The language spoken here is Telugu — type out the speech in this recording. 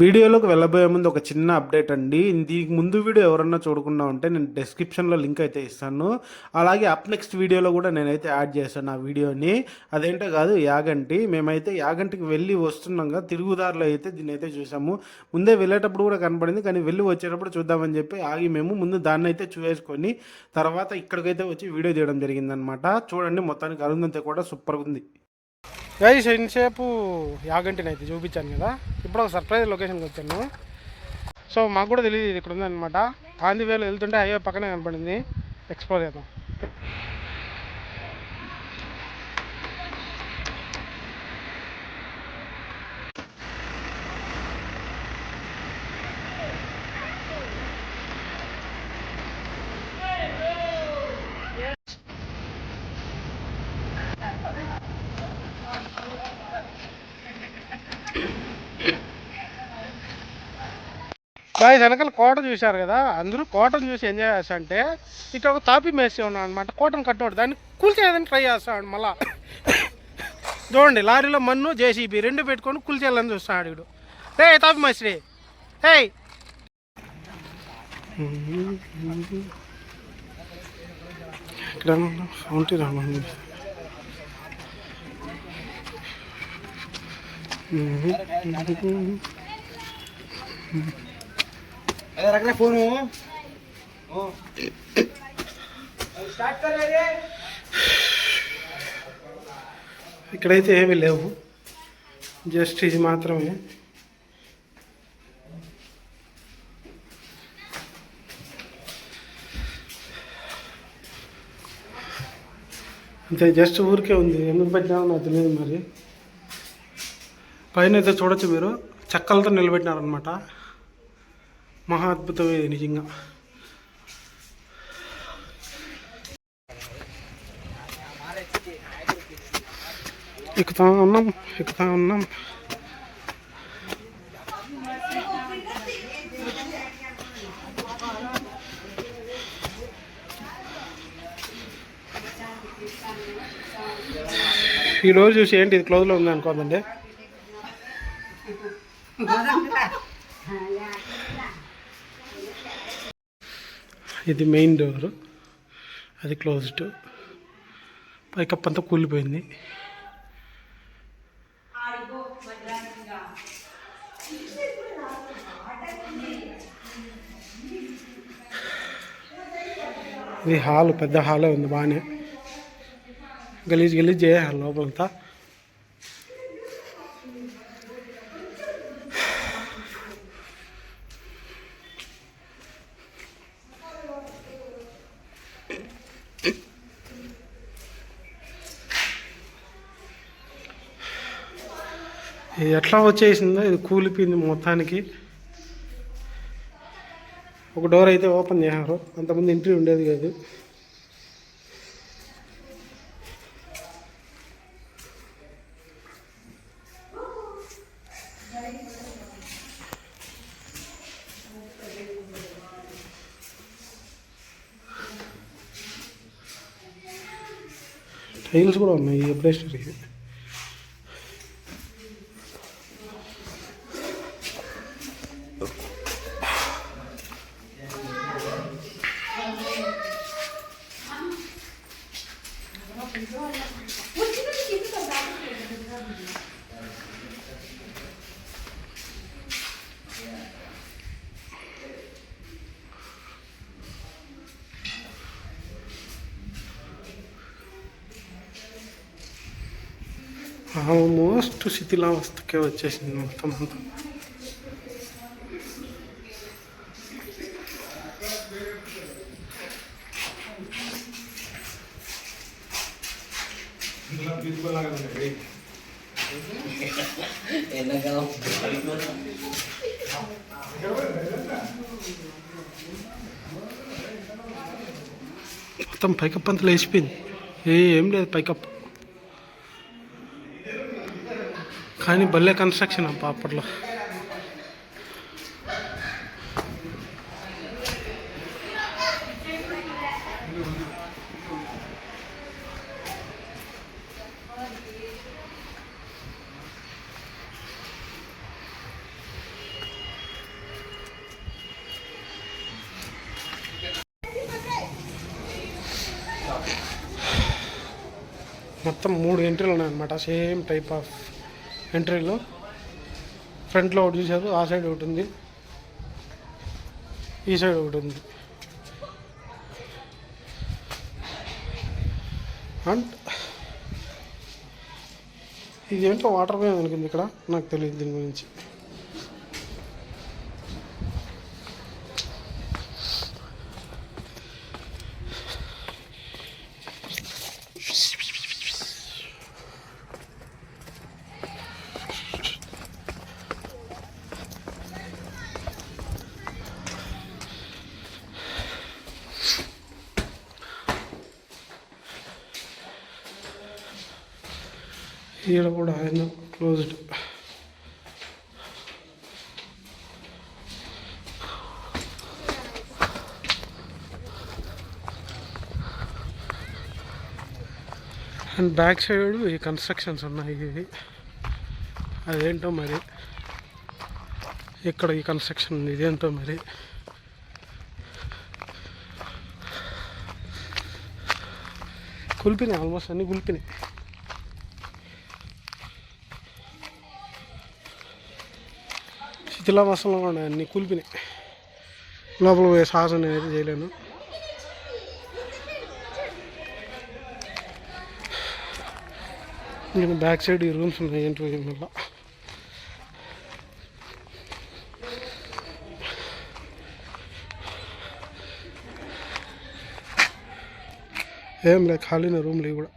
వీడియోలోకి వెళ్ళబోయే ముందు ఒక చిన్న అప్డేట్ అండి. దీనికి ముందు వీడియో ఎవరన్నా చూడకుండా ఉంటే నేను డిస్క్రిప్షన్లో లింక్ అయితే ఇస్తాను. అలాగే అప్ నెక్స్ట్ వీడియోలో కూడా నేనైతే యాడ్ చేశాను ఆ వీడియోని. అదేంటో కాదు యాగంటి. మేమైతే యాగంటికి వెళ్ళి వస్తున్నాం కదా తిరుగుదారిలో అయితే దీన్ని అయితే చూసాము. ముందే వెళ్ళేటప్పుడు కూడా కనపడింది కానీ వెళ్ళి వచ్చేటప్పుడు చూద్దామని చెప్పి ఆగి మేము ముందు దాన్ని అయితే చూసేసుకొని తర్వాత ఇక్కడికైతే వచ్చి వీడియో చేయడం జరిగిందనమాట చూడండి మొత్తానికి అరుందంతా కూడా సూపర్గా ఉంది. గైస్ ఇంతసేపు యాగంటిని అయితే చూపించాను కదా. ఇప్పుడు ఒక సర్ప్రైజ్ లొకేషన్కి వచ్చాను. సో మాకు కూడా తెలియదు ఇది ఇక్కడ ఉందన్నమాట. ఆంధ్ర వెళ్తుంటే హైవే పక్కనే కనపడింది. ఎక్స్ప్లోర్ చేద్దాం. బాయ్ వెనకాల కోట చూశారు కదా అందరూ కోటను చూసి ఎంజాయ్ చేస్తా అంటే ఇక్కడ ఒక తాపి మేసి ఉన్నాడు అనమాట కోటను కట్టోడు దాన్ని కూల్చేయాలని ట్రై చేస్తాడు మళ్ళా. చూడండి లారీలో మన్ను జేసీబీ రెండు పెట్టుకొని కూల్చేయాలని చూస్తాడు వీడు. రే తాపి మేస్త్రి. హే ఇక్కడ ఫౌంటైన్ రామండి अरे అదే రకరా ఫోను. ఇక్కడైతే ఏమి లేవు. జస్ట్ ఇది మాత్రమే. అంతే జస్ట్ ఊరికే ఉంది. ఎందుకు పెట్టినారో నాకు తెలియదు మరి. పైన అయితే చూడొచ్చు మీరు. చెక్కలతో నిలబెట్టినారనమాట మహా అద్భుతం నిజంగా. ఎక్కుతా ఉన్నాం ఎక్కుతా ఉన్నాం. ఈ రోజు చూసి ఏంటి ఇది క్లోజ్లో ఉంది అనుకోదండి. ఇది మెయిన్ డోరు. అది క్లోజ్డ్. పైకప్ అంతా కూలిపోయింది. ఇది హాల్ పెద్ద హాలే ఉంది బాగానే. గలీజ్ గలీజ్ చేయాలి లోపలంతా. ఎట్లా వచ్చేసిందో ఇది కూలిపోయింది మొత్తానికి. ఒక డోర్ అయితే ఓపెన్ చేశారు. అంతకుముందు ఎంట్రీ ఉండేది కాదు. టైల్స్ కూడా ఉన్నాయి ఎప్పుడేస్టరీ ఆల్మోస్ట్ శిథిలావస్థకే వచ్చేసింది మొత్తం అంతా మొత్తం పైకప్పు అంతా లేచిపోయింది ఏ ఏం లేదు పైకప్పు కానీ భలే కన్స్ట్రక్షన్ అప్ప అప్పట్లో మొత్తం మూడు ఎంట్రీలు ఉన్నాయన్నమాట. సేమ్ టైప్ ఆఫ్ ఎంట్రీలో. ఫ్రంట్లో ఒకటి చూసారు ఆ సైడ్ ఒకటి ఉంది. ఈ సైడ్ ఒకటి ఉంది. అండ్ ఇది ఏంటో వాటర్ పోయింది అనుకుంది ఇక్కడ నాకు తెలియదు దీని గురించి. ఈడ కూడా ఆయన క్లోజ్డ్. అండ్ బ్యాక్ సైడ్ ఈ కన్స్ట్రక్షన్స్ ఉన్నాయి ఇవి. అదేంటో మరి? ఇక్కడ ఈ కన్స్ట్రక్షన్ ఉంది ఇదేంటో మరి? కులిపినాయి ఆల్మోస్ట్ అన్నీ కులిపినాయి. శిథిలావాసంలో ఉన్నాయి అన్ని కూలిపినాయి లోపల పోయే సాహసం నేనైతే చేయలేను. నేను బ్యాక్ సైడ్ ఈ రూమ్స్ ఉన్నాయి ఏంటి మళ్ళీ. ఏం లేదు ఖాళీన రూమ్లు ఇవి కూడా.